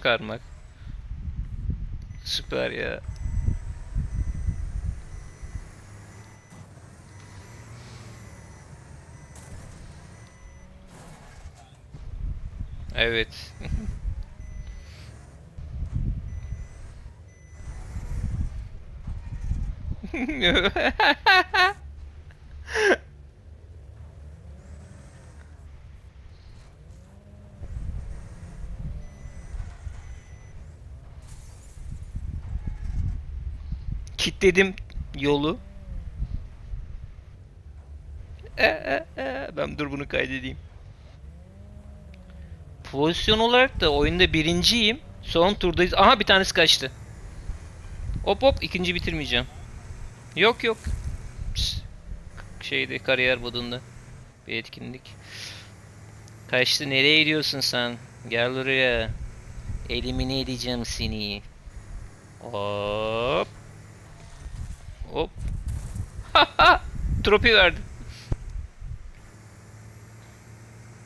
çıkarmak. Süper ya. Evet. Kitledim yolu. E, e, e. Ben dur bunu kaydedeyim. Pozisyon olarak da oyunda birinciyim. Son turdayız. Aha bir tanesi kaçtı. Hop hop ikinci bitirmeyeceğim. Yok yok. Pst. Şeyde kariyer modunda. Bir etkinlik. Kaçtı nereye gidiyorsun sen? Gel buraya. Elimine edeceğim seni. Hop. Hop. Tropi verdim.